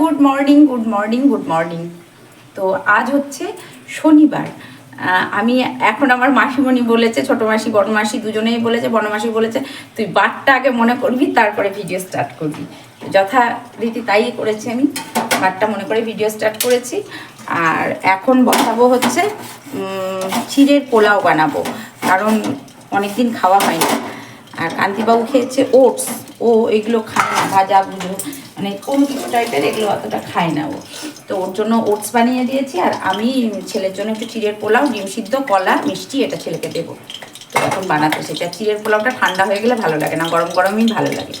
Good morning good morning good morning. তো আজ হচ্ছে শনিবার। আমি এখন আমার মাসিমণি বলেছে, ছোট মাসি, বড় মাসি, দুজনেই বলেছে, বড় মাসি বলেছে, তুই বারটা আগে মনে করবি, তারপরে ভিডিও স্টার্ট করবি। যথারীতি তাই করেছি আমি, বারটা মনে করে ভিডিও স্টার্ট করেছি। আর এখন বসাবো হচ্ছে চিড়ের পোলাও বানাবো, কারণ অনেক দিন খাওয়া হয় না আর কান্তিবাবু খেয়েছে ওটস, ও এগুলো খায় না, ভাজা ভুজো মানে কোনো কিছু টাইপের এগুলো অতটা খায় না ও। তো ওর জন্য ওটস বানিয়ে দিয়েছি আর আমি ছেলের জন্য একটু চিড়ের পোলাও, ডিম সিদ্ধ, কলা, মিষ্টি এটা ছেলেকে দেবো। তো এখন বানাতে সেটা চিড়ের পোলাওটা ঠান্ডা হয়ে গেলে ভালো লাগে না, গরম গরমই ভালো লাগে।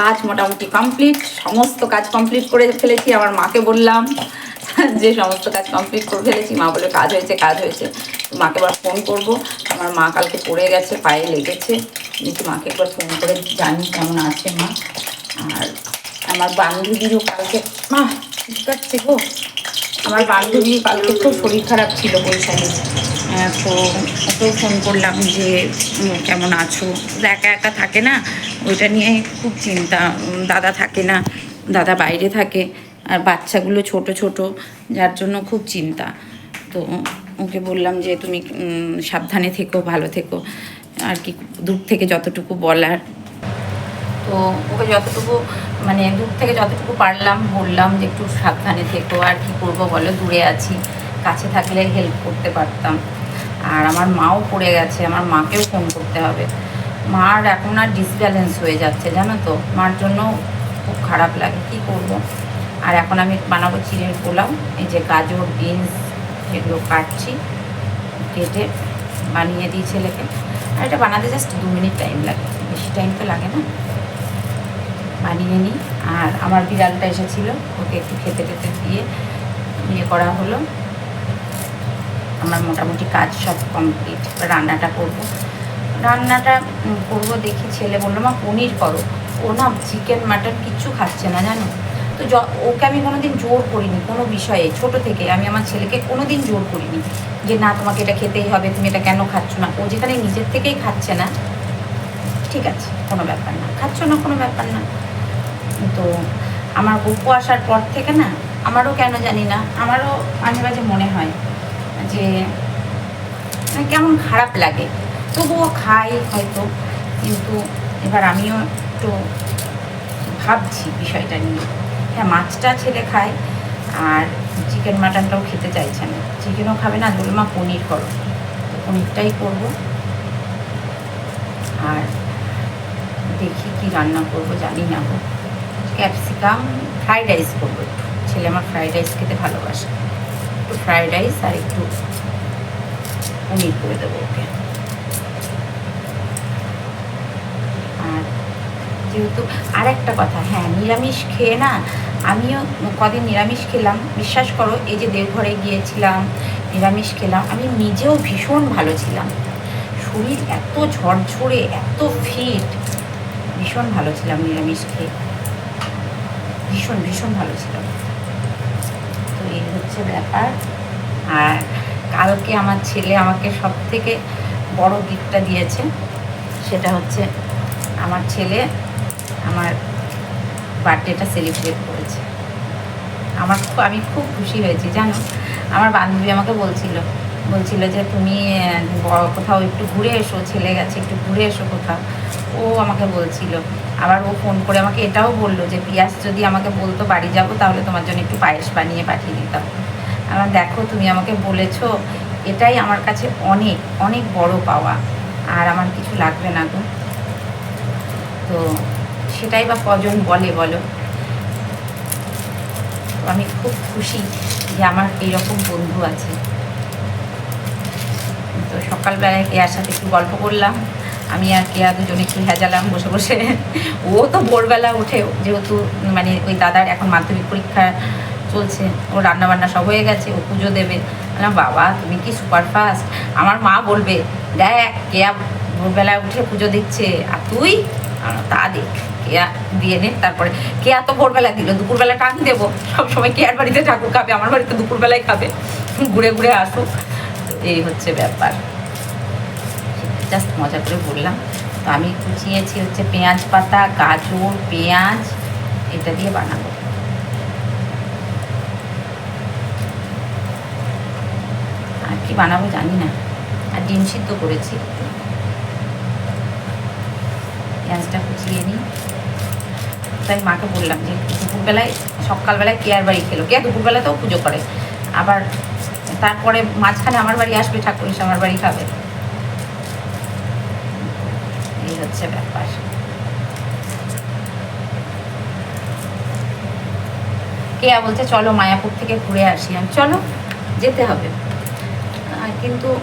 কাজ মোটামুটি কমপ্লিট সমস্ত কাজ কমপ্লিট করে ফেলেছি, আমার মাকে বললাম যে সমস্ত কাজ কমপ্লিট করে ফেলেছি, মা বলে কাজ হয়েছে কাজ হয়েছে। মাকে এবার ফোন করব, আমার মা কালকে পড়ে গেছে, পায়ে লেগেছে। দেখি মাকে একবার ফোন করে জানি কেমন আছে মা। আর আমার বান্ধবীরও কালকে মা, ঠিক কাটছে গো। আমার বান্ধবী কালকে খুব শরীর খারাপ ছিল বৈশাখে। তো ওকেও ফোন করলাম যে কেমন আছো? একা একা থাকে না, ওইটা নিয়ে খুব চিন্তা। দাদা থাকে না, দাদা বাইরে থাকে, আর বাচ্চাগুলো ছোট ছোট, যার জন্য খুব চিন্তা। তো ওকে বললাম যে, তুমি সাবধানে থেকো, ভালো থেকো। আর কি দূর থেকে যতটুকু বলার তো ওকে যতটুকু মানে দূর থেকে যতটুকু পারলাম, বললাম যে একটু সাবধানে থেকো, আর কি করব বলো, দূরে আছি, কাছে থাকলে হেল্প করতে পারতাম। আর আমার মাও পড়ে গেছে, আমার মাকেও ফোন করতে হবে। মার এখন আর ডিসব্যালেন্স হয়ে যাচ্ছে, জানো তো? মার জন্য খুব খারাপ লাগে, কি করব? আর এখন আমি বানাবো চিড়ের পোলাও, এই যে গাজর বিনস এগুলো কাটছি, কেটে বানিয়ে দিই ছেলেকে। আর এটা বানাতে জাস্ট দু মিনিট টাইম লাগে, বেশি টাইম তো লাগে না। বানিয়ে নিই। আর আমার বিড়ালটা এসেছিল, ওকে একটু খেতে টেতে দিয়ে ইয়ে করা হলো। আমার মোটামুটি কাজ সব কমপ্লিট। রান্নাটা করব। রান্নাটা করব দেখি ছেলে বলল, মা, পনির করো। ও, না, চিকেন, মাটন কিচ্ছু খাচ্ছে না, জানো? তো ওকে আমি কোনো দিন জোর করিনি, কোনো বিষয়ে, ছোট থেকে আমি আমার ছেলেকে কোনো দিন জোর করিনি যে, না, তোমাকে এটা খেতেই হবে, তুমি এটা কেন খাচ্ছ না? ও যেখানে নিজের থেকেই খাচ্ছে না, ঠিক আছে, কোনো ব্যাপার না। খাচ্ছ না, কোনো ব্যাপার না। তো আমার গপু আসার পর থেকে না, আমারও কেন জানি না, আমারও মাঝে মাঝে মনে হয় যে মানে কেমন খারাপ লাগে। তবুও খাই হয়তো, কিন্তু এবার আমিও একটু ভাবছি বিষয়টা নিয়ে। হ্যাঁ মাছটা ছেলে খায়, আর চিকেন মাটনটাও খেতে চাইছে না। চিকেনও খাবে না বলে মা পনির করো। পনিরটাই করব। আর দেখি কি রান্না করব, জানি না গো। ক্যাপসিকাম ফ্রাইড রাইস করব একটু। ছেলে আমার ফ্রাইড রাইস খেতে ভালোবাসে। একটু ফ্রাইড রাইস আর একটু পনির করে দেবো ওকে। আর যেহেতু আর একটা কথা হ্যাঁ নিরামিষ খেয়ে না, আমিও কদিন নিরামিষ খেলাম। বিশ্বাস করো, এই যে দেওঘরে গিয়েছিলাম, নিরামিষ খেলাম, আমি নিজেও ভীষণ ভালো ছিলাম। শরীর এত ঝরঝরে, এত ফিট ভীষণ ভালো ছিলাম নিরামিষ খেয়ে। ভীষণ ভীষণ ভালো ছিল। তো এই হচ্ছে ব্যাপার। আর কালকে আমার ছেলে আমাকে সব থেকে বড় গিফটটা দিয়েছে, সেটা হচ্ছে আমার ছেলে আমার বার্থডেটা সেলিব্রেট করেছে। আমার খুব আমি খুব খুশি হয়েছি, জানো? আমার বান্ধবী আমাকে বলছিল বলছিল যে তুমি কোথাও একটু ঘুরে এসো ছেলে গেছে একটু ঘুরে এসো কোথাও। ও আমাকে বলছিল আবার ও ফোন করে আমাকে এটাও বলল যে, পিয়াস, যদি আমাকে বলতো বাড়ি যাব, তাহলে তোমার জন্য একটু পায়েস বানিয়ে পাঠিয়ে দিতাম। আমার দেখো, তুমি আমাকে বলেছ, এটাই আমার কাছে অনেক অনেক বড় পাওয়া। আর আমার কিছু লাগবে না গো। তো সেটাই বা কজন বলে বলো? আমি খুব খুশি যে আমার এইরকম বন্ধু আছে। তো সকালবেলায় কেয়ার সাথে একটু গল্প করলাম। আমি আর কেয়া দুজনে একটু হেজালাম বসে বসে। ও তো ভোরবেলা উঠে, যেহেতু মানে ওই দাদার এখন মাধ্যমিক পরীক্ষা চলছে ও রান্না বান্না সব হয়ে গেছে, ও পুজো দেবে। বললাম, বাবা, তুমি কি সুপারফাস্ট আমার মা বলবে, দেখ, কেয়া ভোরবেলায় উঠে পুজো দিচ্ছে, আর তুই? তা দেখ, কেয়া দিয়ে নে, তারপরে কেয়া তো ভোরবেলা দিল, দুপুরবেলা টান দেবো। সবসময় কেয়ার বাড়িতে ঠাকুর খাবে, আমার বাড়িতে দুপুরবেলায় খাবে। ঘুরে ঘুরে আসুক, এই হচ্ছে ব্যাপার। জাস্ট মজা করে বললাম। তো আমি কুচিয়েছি হচ্ছে পেঁয়াজ পাতা, গাজর, পেঁয়াজ, এটা দিয়ে বানাবো। আর কি বানাবো জানি না। আর ডিম সিদ্ধ করেছি। পেঁয়াজটা কুচিয়ে নিই। তাই মাকে বললাম যে দুপুরবেলায়, সকালবেলায় কেয়ার বাড়ি খেলো। কে দুপুরবেলাতেও পুজো করে। আবার তারপরে মাঝখানে আমার বাড়ি আসবে, ঠাকুর আমার বাড়ি খাবে। হচ্ছে ব্যাপার। কেয়া বলছে, চলো মায়াপুর থেকে ঘুরে আসি আমি। চলো, যেতে হবে। কিন্তু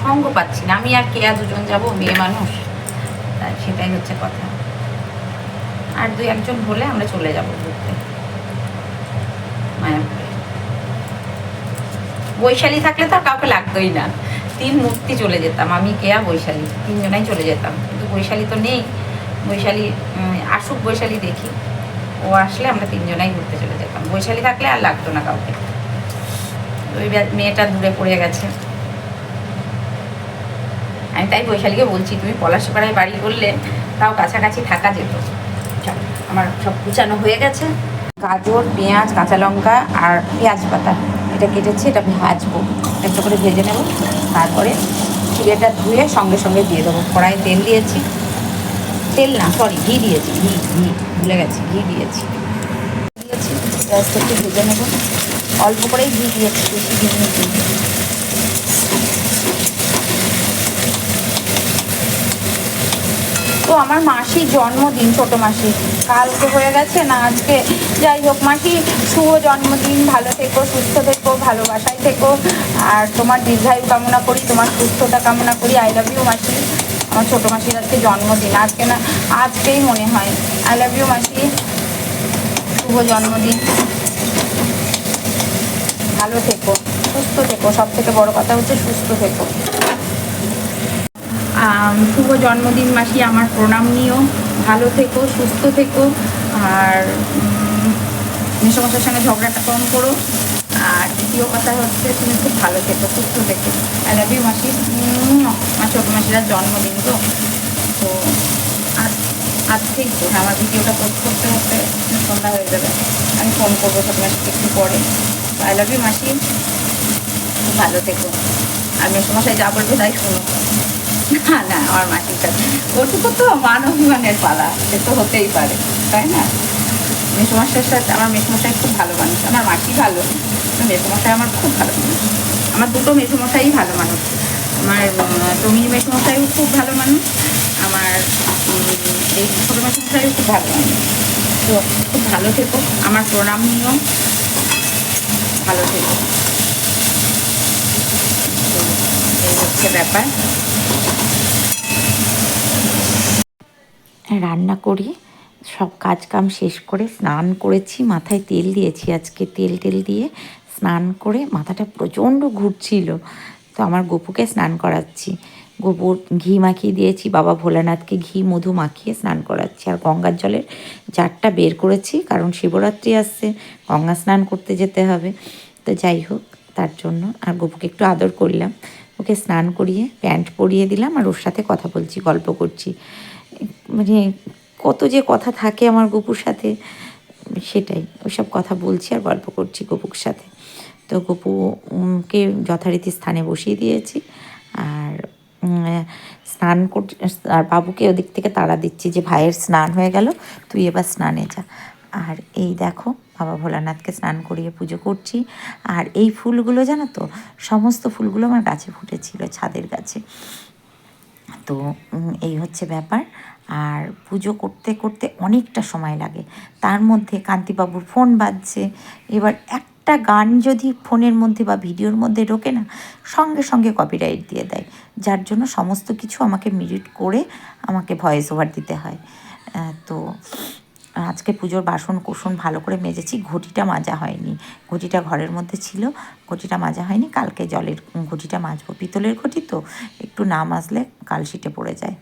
সঙ্গ পাচ্ছি না। আমি আর কেয়া দুজন যাব মেয়ে মানুষ। তা সেটাই হচ্ছে কথা। আর দুই একজন হলে আমরা চলে যাব ঘুরতে। মায়াপুরে। বৈশালী থাকলে তো আর কাউকে লাগতোই না। তিন মূর্তি চলে যেতাম। আমি, কেয়া, বৈশালী তিনজনাই চলে যেতাম। বৈশালী তো নেই। বৈশালী আসুক বৈশালী দেখি। ও আসলে আমরা তিনজনাই ঘুরতে চলে যেতাম। বৈশালী থাকলে আর লাগতো না কাউকে। ওই মেয়েটা দূরে পড়ে গেছে। আমি তাই বৈশালীকে বলছি, তুমি পলাশপাড়ায় বাড়ি করলে তাও কাছাকাছি থাকা যেত। আমার সব কুচানো হয়ে গেছে। গাজর, পেঁয়াজ, কাঁচা লঙ্কা আর পেঁয়াজ পাতা। এটা কেটেছি, এটা ভাজবো। একটু করে ভেজে নেব। তারপরে চিড়েটা ধুয়ে সঙ্গে সঙ্গে দিয়ে দেবো। কড়াই তেল দিয়েছি। তেল না সরি ঘি দিয়েছি, ঘি ঘি, ভুলে গেছি, ঘি দিয়েছি। দিয়েছি পেঁয়াজটা একটু ভেজে নেব। অল্প করেই ঘি দিয়েছি, বেশি ঘি নিয়ে তো আমার মাসির জন্মদিন, ছোট মাসি। কালকে হয়ে গেছে না আজকে? যাই হোক, মাসি, শুভ জন্মদিন, ভালো থেকো, সুস্থ থেকো, ভালোবাসায় থেকো। আর তোমার দীর্ঘায়ু কামনা করি, তোমার সুস্থতা কামনা করি। আই লাভ ইউ মাসি। আমার ছোটো মাসির আজকে জন্মদিন। আজকে না, আজকেই মনে হয়। আই লাভ ইউ মাসি। শুভ জন্মদিন। ভালো থেকো, সুস্থ থেকো। সব থেকে বড় কথা হচ্ছে সুস্থ থেকো। শুভ জন্মদিন মাসি আমার প্রণাম নিও। ভালো থেকো সুস্থ থেকো আর মেসমশার সঙ্গে ঝগড়াটা কম করো। আর দ্বিতীয় কথা হচ্ছে তুমি খুব ভালো থেকো সুস্থ থেকো। আই লাভ ইউ মাসি। আমার ছোটো মাসির জন্মদিন তো তো আজ আজকেই হ্যাঁ, আমার ভিডিওটা পোস্ট করতে করতে সন্ধ্যা হয়ে যাবে। আমি ফোন করব ছোটো মাসিকে একটু পরে। আই লাভ ইউ মাসি। ভালো থেকো। আর মেসমশাই যা বলবে তাই শোনো। না না, আমার মাসির কাছে ওটুকু তো মান অভিমানের পালা, সে তো হতেই পারে, তাই না? মেসমশাইয়ের সাথে, আমার মেসমশাই খুব ভালো মানুষ, আমার মাসি ভালো মেসমশাই আমার খুব ভালো মানুষ। আমার দুটো মেসমশাই ভালো মানুষ। আমার টমির মেসমশাইও খুব ভালো মানুষ, আমার এই ছোটো মেসমশাইও খুব ভালো মানুষ। তো খুব ভালো থেকো, আমার প্রণাম নিও। ভালো থেকো। এই হচ্ছে ব্যাপার। রান্না করি, সব কাজ কাম শেষ করে স্নান করেছি, মাথায় তেল দিয়েছি আজকে, তেল টেল দিয়ে স্নান করে মাথাটা প্রচণ্ড ঘুরছিল। তো আমার গপুকে স্নান করাচ্ছি। গোবর ঘি মাখিয়ে দিয়েছি, বাবা ভোলানাথকে ঘি, মধু মাখিয়ে স্নান করাচ্ছি। আর গঙ্গার জলের জারটা বের করেছি, কারণ শিবরাত্রি আসছে, গঙ্গা স্নান করতে যেতে হবে। তো যাই হোক, তার জন্য আর গপুকে একটু আদর করলাম। ওকে স্নান করিয়ে প্যান্ট পরিয়ে দিলাম আর ওর সাথে কথা বলছি, গল্প করছি। মানে কত যে কথা থাকে আমার গপুর সাথে, সেটাই। ওইসব কথা বলছি আর গল্প করছি গপুর সাথে। তো গপুকে যথারীতি স্থানে বসিয়ে দিয়েছি। আর স্নান কর, আর বাবুকে ওদিক থেকে তাড়া দিচ্ছি যে, ভাইয়ের স্নান হয়ে গেল, তুই এবার স্নানে যা। আর এই দেখো, বাবা ভোলানাথকে স্নান করিয়ে পুজো করছি। আর এই ফুলগুলো জানো তো, সমস্ত ফুলগুলো আমার গাছে ফুটেছিল, ছাদের গাছে। তো এই হচ্ছে ব্যাপার। আর পুজো করতে করতে অনেকটা সময় লাগে। তার মধ্যে কান্তিবাবুর ফোন বাজছে। এবার একটা গান যদি ফোনের মধ্যে বা ভিডিওর মধ্যে ঢোকে না, সঙ্গে সঙ্গে কপিরাইট দিয়ে দেয়। যার জন্য সমস্ত কিছু আমাকে মিরিট করে আমাকে ভয়েস ওভার দিতে হয়। তো আজকে পুজোর বাসন কুসন ভালো করে মেজেছি। ঘটিটা মাজা হয়নি। ঘটিটা ঘরের মধ্যে ছিল। ঘটিটা মাজা হয়নি। কালকে জলের ঘটিটা মাজবো। পিতলের ঘটি তো একটু না মাজলে কালশিটে পড়ে যায়।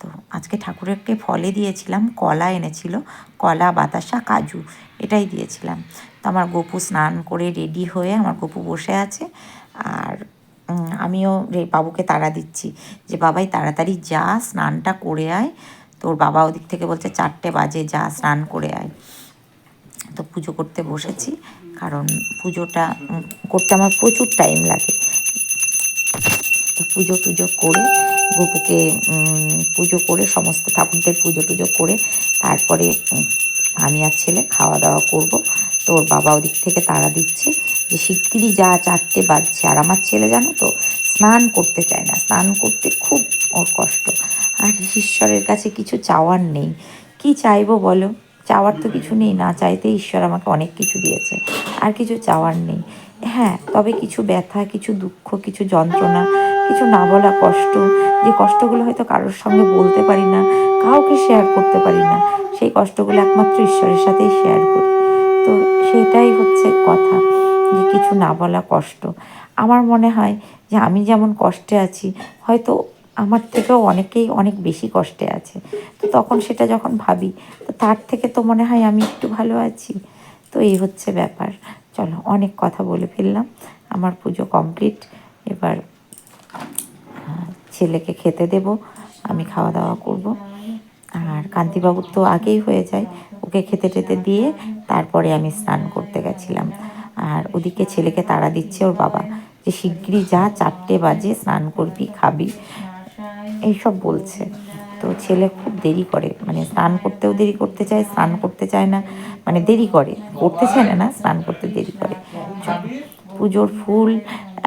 তো আজকে ঠাকুরকে ফলে দিয়েছিলাম, কলা এনেছিল, কলা, বাতাসা, কাজু, এটাই দিয়েছিলাম। তো আমার গপু স্নান করে রেডি হয়ে আমার গপু বসে আছে আর আমিও রে, বাবুকে তাড়া দিচ্ছি যে, বাবাই, তাড়াতাড়ি যা, স্নানটা করে আয়। তোর বাবা ওদিক থেকে বলছে, চারটে বাজে, যা, স্নান করে আয়। তো পুজো করতে বসেছি, কারণ পুজোটা করতে আমার প্রচুর টাইম লাগে। তো পুজো টুজো করে গোপুকে পুজো করে, সমস্ত ঠাকুরদের পুজো টুজো করে তারপরে আমি আর ছেলে খাওয়া দাওয়া করব। তোর বাবা ওদিক থেকে তাড়া দিচ্ছে যে শিগগিরই যা চারটে বাজছে। আর আমার ছেলে জানো তো, স্নান করতে চায় না। স্নান করতে খুব ওর কষ্ট। আর ঈশ্বরের কাছে কিছু চাওয়ার নেই। কি চাইব বলো? চাওয়ার তো কিছু নেই। না চাইতে ঈশ্বর আমাকে অনেক কিছু দিয়েছে। আর কিছু চাওয়ার নেই। হ্যাঁ তবে কিছু ব্যথা, কিছু দুঃখ, কিছু যন্ত্রণা কিছু না বলা কষ্ট। যে কষ্টগুলো হয়তো কারোর সঙ্গে বলতে পারি না, কাউকে শেয়ার করতে পারি না, সেই কষ্টগুলো একমাত্র ঈশ্বরের সাথেই শেয়ার করি। তো সেটাই হচ্ছে কথা, যে কিছু না বলা কষ্ট। আমার মনে হয় যে আমি যেমন কষ্টে আছি, হয়তো আমার থেকেও অনেকেই অনেক বেশি কষ্টে আছে। তো তখন সেটা যখন ভাবি, তো তার থেকে তো মনে হয় আমি একটু ভালো আছি। তো এই হচ্ছে ব্যাপার। চলো অনেক কথা বলে ফেললাম। আমার পুজো কমপ্লিট এবার ছেলেকে খেতে দেব, আমি খাওয়া দাওয়া করব। আর কান্তিবাবুর তো আগেই হয়ে যায়, ওকে খেতে টেতে দিয়ে তারপরে আমি স্নান করতে গেছিলাম। আর ওদিকে ছেলেকে তাড়া দিচ্ছে ওর বাবা, যে শিগগিরই যা চারটে বাজে স্নান করবি, খাবি। এইসব বলছে। তো ছেলে খুব দেরি করে মানে স্নান করতেও দেরি করতে চায়, স্নান করতে চায় না মানে দেরি করে, করতে চায় না না, স্নান করতে দেরি করে। পুজোর ফুল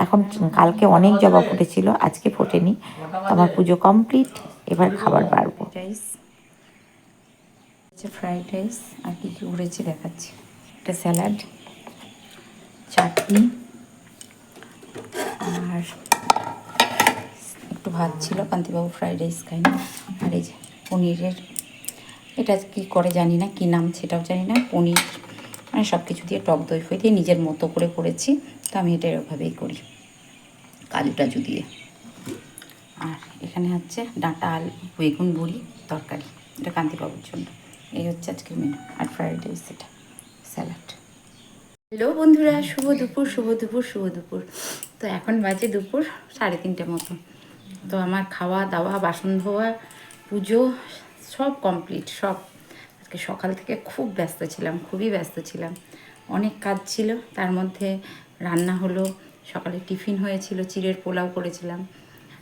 এখন কালকে অনেক জবা ফুটেছিল, আজকে ফোটেনি। আমার পুজো কমপ্লিট, এবার খাবার বাড়বো ফ্রাইড রাইস, আর কি কি উড়েছে দেখাচ্ছি। একটা স্যালাড, চাটনি, আর একটু ভাত ছিল, কান্তিবাবু ফ্রাইড রাইস খায়নি। আর এই যে পনিরের, এটা কি করে জানি না, কি নাম সেটাও জানি না। পনির মানে সব কিছু দিয়ে টক দই ফই দিয়ে নিজের মতো করে করেছি। তো আমি এটা এরকমভাবেই করি। কাজু টাজু দিয়ে। আর এখানে হচ্ছে ডাঁটা আলু, বেগুন, বড়ি, তরকারি। এটা কান্তিবাবুর জন্য। এই হচ্ছে আজকের মেনু আর ফ্রাইড রাইস এটা। স্যালাড হ্যালো বন্ধুরা, শুভ দুপুর শুভ দুপুর শুভ দুপুর। তো এখন বাজে দুপুর সাড়ে তিনটে মতো। তো আমার খাওয়া দাওয়া, বাসন ধোয়া, পুজো সব কমপ্লিট সব। আজকে সকাল থেকে খুব ব্যস্ত ছিলাম, খুবই ব্যস্ত ছিলাম। অনেক কাজ ছিল, তার মধ্যে রান্না হলো, সকালে টিফিন হয়েছিল, চিড়ের পোলাও করেছিলাম।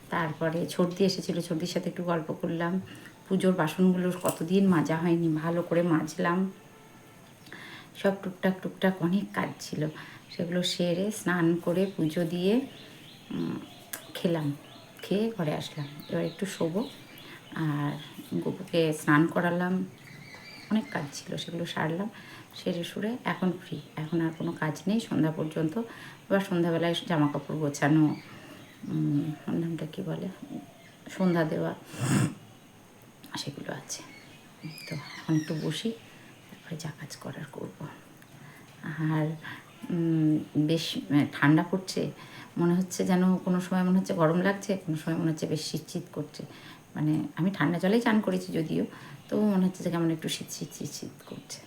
তারপরে ছর্দি এসেছিল, ছর্দির সাথে একটু গল্প করলাম। পুজোর বাসনগুলোর কতদিন মাজা হয়নি, ভালো করে মাজলাম। সব টুকটাক টুকটাক অনেক কাজ ছিল। সেগুলো সেরে স্নান করে পুজো দিয়ে খেলাম। খেয়ে ঘরে আসলাম। এবার একটু শোবো আর গপুকে স্নান করালাম। অনেক কাজ ছিল, সেগুলো সারলাম। সেরে সুরে এখন ফ্রি এখন আর কোনো কাজ নেই, সন্ধ্যা পর্যন্ত। এবার সন্ধ্যাবেলায় জামা কাপড় গোছানো নামটা কী বলে? সন্ধ্যা দেওয়া, সেগুলো আছে। তো এখন একটু বসি, তারপরে যা কাজ করার করব। আর বেশ ঠান্ডা পড়ছে। মনে হচ্ছে যেন কোনো সময় মনে হচ্ছে গরম লাগছে, কোনো সময় মনে হচ্ছে বেশ শীত শীত করছে। মানে আমি ঠান্ডা জলেই চান করেছি যদিও তবু মনে হচ্ছে যে কেমন একটু শীত শীত শীত শীত করছে।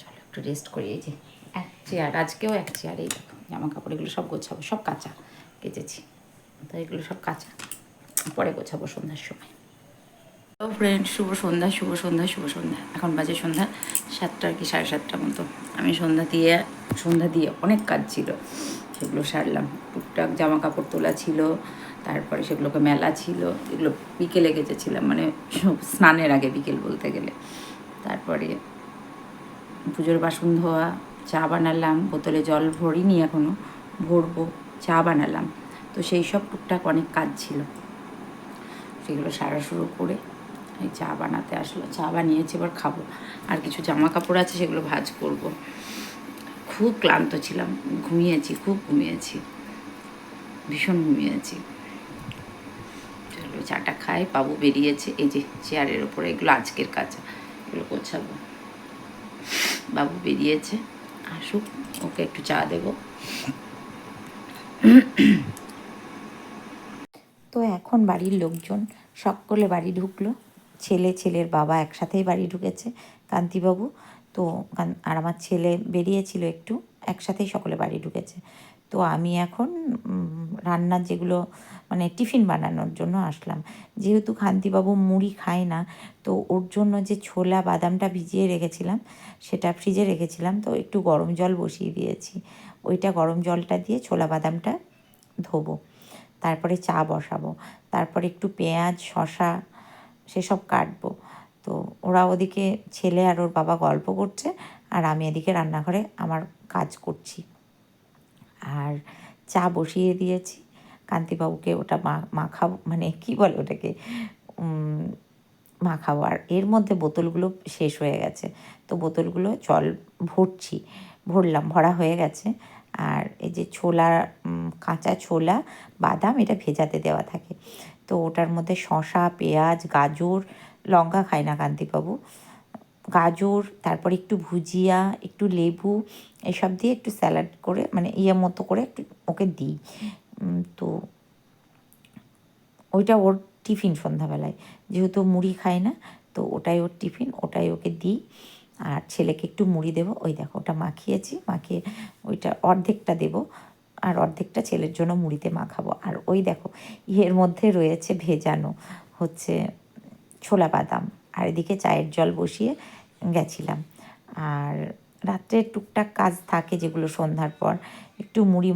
চলো, একটু রেস্ট করি, এই যে এক চেয়ার আজকেও এক চেয়ার এই দেখো জামা কাপড় এগুলো সব গোছাবো, সব কাঁচা, কেচেছি। তো এগুলো সব কাঁচা, পরে গোছাবো সন্ধ্যার সময়। তো ফ্রেন্ড শুভ সন্ধ্যা শুভ সন্ধ্যা শুভ সন্ধ্যা। এখন বাজে সন্ধ্যা সাতটা কি সাড়ে সাতটার মতো। আমি সন্ধ্যা দিয়ে সন্ধ্যা দিয়ে অনেক কাজ ছিল। সেগুলো সারলাম। টুকটাক জামা কাপড় তোলা ছিল, তারপরে সেগুলোকে মেলা ছিল, এগুলো বিকেলে গেছেছিলাম মানে স্নানের আগে বিকেল বলতে গেলে। তারপরে পুজোর বাসন ধোয়া, চা বানালাম, বোতলে জল ভরিনি এখনও ভরবো, চা বানালাম। তো সেই সব টুকটাক অনেক কাজ ছিল। সেগুলো সারা শুরু করে এই চা বানাতে আসলো। চা বানিয়েছি, এবার খাব। আর কিছু জামা কাপড় আছে, সেগুলো ভাজ করব। খুব ক্লান্ত ছিলাম। ঘুমিয়েছি, খুব ঘুমিয়েছি। ভীষণ ঘুমিয়েছি। চলো, চাটা খাই, বাবু বেরিয়েছে। এই যে, চেয়ারের ওপরে, এগুলো আজকের কাজ। এগুলো গোছাবো। বাবু বেরিয়েছে, আসুক, ওকে একটু চা দেব। তো এখন বাড়ির লোকজন সকলে বাড়ি ঢুকলো, ছেলে, ছেলের বাবা একসাথেই বাড়ি ঢুকেছে, কান্তিবাবু। তো আর আমার ছেলে বেরিয়েছিল একটু, একসাথেই সকলে বাড়ি ঢুকেছে। তো আমি এখন রান্নার যেগুলো মানে টিফিন বানানোর জন্য আসলাম। যেহেতু খান্তিবাবু মুড়ি খায় না, তো ওর জন্য যে ছোলা বাদামটা ভিজিয়ে রেখেছিলাম, সেটা ফ্রিজে রেখেছিলাম, তো একটু গরম জল বসিয়ে দিয়েছি। ওইটা গরম জলটা দিয়ে ছোলা বাদামটা ধোবো, তারপরে চা বসাবো, তারপরে একটু পেঁয়াজ শশা সেসব কাটবো। তো ওরা ওদিকে ছেলে আর ওর বাবা গল্প করছে, আর আমি এদিকে রান্নাঘরে আমার কাজ করছি। আর চা বসিয়ে দিয়েছি। কান্তিবাবুকে ওটা মা মাখাবো মানে কি বলে ওটাকে? মাখাবো আর এর মধ্যে বোতলগুলো শেষ হয়ে গেছে। তো বোতলগুলো জল ভরছি। ভরলাম, ভরা হয়ে গেছে। আর এই যে ছোলা কাঁচা ছোলা, বাদাম এটা ভেজাতে দেওয়া থাকে। তো ওটার মধ্যে শশা পেঁয়াজ, গাজর, লঙ্কা খায় না কান্তিবাবু। গাজর, তারপর একটু ভুজিয়া, একটু লেবু এসব দিয়ে একটু স্যালাড করে মানে ইয়ে মতো করে একটু ওকে দিই। তো ওইটা ওর টিফিন সন্ধ্যাবেলায়। যেহেতু মুড়ি খায় না, তো ওটাই ওর টিফিন, ওটাই ওকে দিই। আর ছেলেকে একটু মুড়ি দেবো। ওই দেখো, ওটা মাখিয়েছি, মাখিয়ে ওইটা অর্ধেকটা দেবো। আর অর্ধেকটা ছেলের জন্য মুড়িতে মাখাবো। আর ওই দেখো, ইয়ের মধ্যে রয়েছে ভেজানো হচ্ছে ছোলা বাদাম। আর এদিকে চায়ের জল বসিয়ে গেছিলাম। আর রাত্রে টুকটাক কাজ থাকে যেগুলো সন্ধ্যার পর। একটু মুড়ি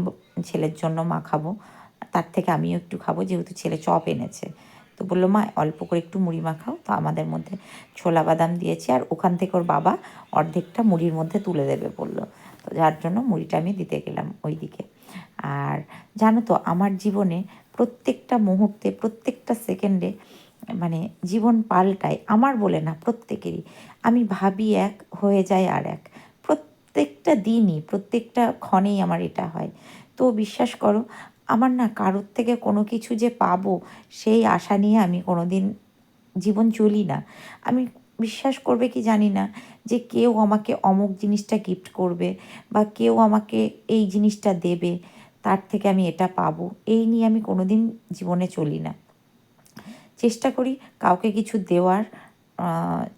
ছেলের জন্য মাখাবো তার থেকে আমিও একটু খাব, যেহেতু ছেলে চপ এনেছে। তো বলল, মা, অল্প করে একটু মুড়ি মাখাও তো আমাদের মধ্যে ছোলা বাদাম দিয়েছি আর ওখান থেকে ওর বাবা অর্ধেকটা মুড়ির মধ্যে তুলে দেবে বলল। তো যার জন্য মুড়িটা আমি দিতে গেলাম ওই দিকে আর জানো তো, আমার জীবনে প্রত্যেকটা মুহূর্তে, প্রত্যেকটা সেকেন্ডে মানে জীবন পাল্টায়, আমার বলে না, প্রত্যেকেরই। আমি ভাবি এক, হয়ে যায় আর এক। প্রত্যেকটা দিনই, প্রত্যেকটা ক্ষণেই আমার এটা হয়। তো বিশ্বাস করো, আমার না কারোর থেকে কোনো কিছু যে পাবো, সেই আশা নিয়ে আমি কোনো দিন জীবন চলি না। আমি বিশ্বাস করবে কি জানি না, যে কেউ আমাকে অমুক জিনিসটা গিফট করবে বা কেউ আমাকে এই জিনিসটা দেবে, তার থেকে আমি এটা পাবো। এই নিয়ে আমি কোনো দিন জীবনে চলি না। চেষ্টা করি কাউকে কিছু দেওয়ার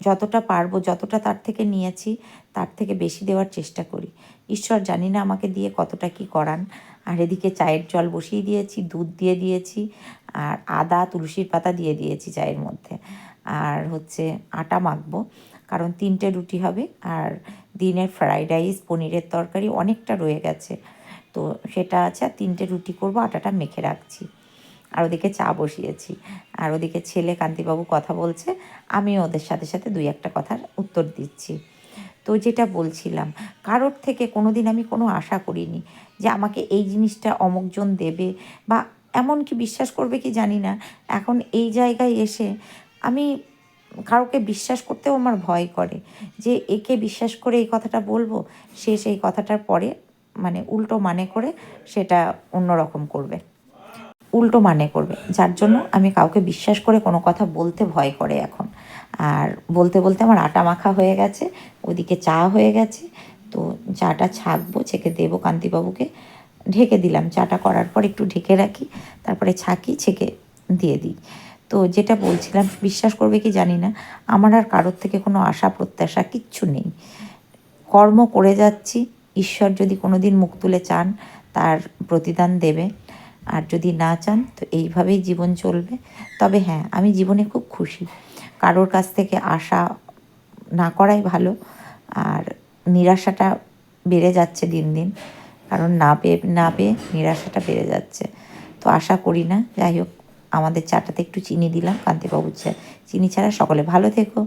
যতটা পারব, যতটা তার থেকে নিয়েছি, তার থেকে বেশি দেওয়ার চেষ্টা করি। ঈশ্বর জানি না আমাকে দিয়ে কতটা কি করান। আর এদিকে চায়ের জল বসিয়ে দিয়েছি, দুধ দিয়ে দিয়েছি, আর আদা, তুলসীর পাতা দিয়ে দিয়েছি চায়ের মধ্যে। আর হচ্ছে আটা মাখবো, কারণ তিনটে রুটি হবে, আর দিনের ফ্রাইড রাইস, পনিরের তরকারি অনেকটা রয়ে গেছে। তো সেটা আছে, আর তিনটে রুটি করব, আটাটা মেখে রাখছি। আর ওদিকে চা বসিয়েছি। আর ওদিকে ছেলে কান্তিবাবু কথা বলছে, আমিও ওদের সাথে সাথে দুই একটা কথার উত্তর দিচ্ছি। তো যেটা বলছিলাম, কারোর থেকে কোনো দিন আমি কোনো আশা করিনি যে আমাকে এই জিনিসটা অমুকজন দেবে বা এমন কি বিশ্বাস করবে কি জানি না। এখন এই জায়গায় এসে আমি কারোকে বিশ্বাস করতেও আমার ভয় করে যে একে বিশ্বাস করে এই কথাটা বলব, সে সেই কথাটার পরে মানে উল্টো মানে করে সেটা অন্যরকম করবে। উল্টো মানে করবে। যার জন্য আমি কাউকে বিশ্বাস করে কোনো কথা বলতে ভয় করে এখন। আর বলতে বলতে আমার আটা মাখা হয়ে গেছে, ওদিকে চা হয়ে গেছে। তো চাটা ছাকবো, ছেঁকে দেবো কান্তিবাবুকে। ঢেকে দিলাম। চাটা করার পর একটু ঢেকে রাখি, তারপরে ছাকি, ছেঁকে দিয়ে দিই। তো যেটা বলছিলাম, বিশ্বাস করবে কি জানি না, আমার আর কারোর থেকে কোনো আশা, প্রত্যাশা কিচ্ছু নেই। কর্ম করে যাচ্ছি, ঈশ্বর যদি কোনো দিন মুখ তুলে চান, তার প্রতিদান দেবে। আর যদি না চান, তো এইভাবেই জীবন চলবে। তবে হ্যাঁ আমি জীবনে খুব খুশি। কারোর কাছ থেকে আশা না করাই ভালো, আর নিরাশাটা বেড়ে যাচ্ছে দিন দিন। কারণ না পেয়ে না পেয়ে নিরাশাটা বেড়ে যাচ্ছে। তো আশা করি না। যাই হোক, আমাদের চাটাতে একটু চিনি দিলাম কান্তিবাবুর চা চিনি ছাড়া সকলে ভালো থেকো।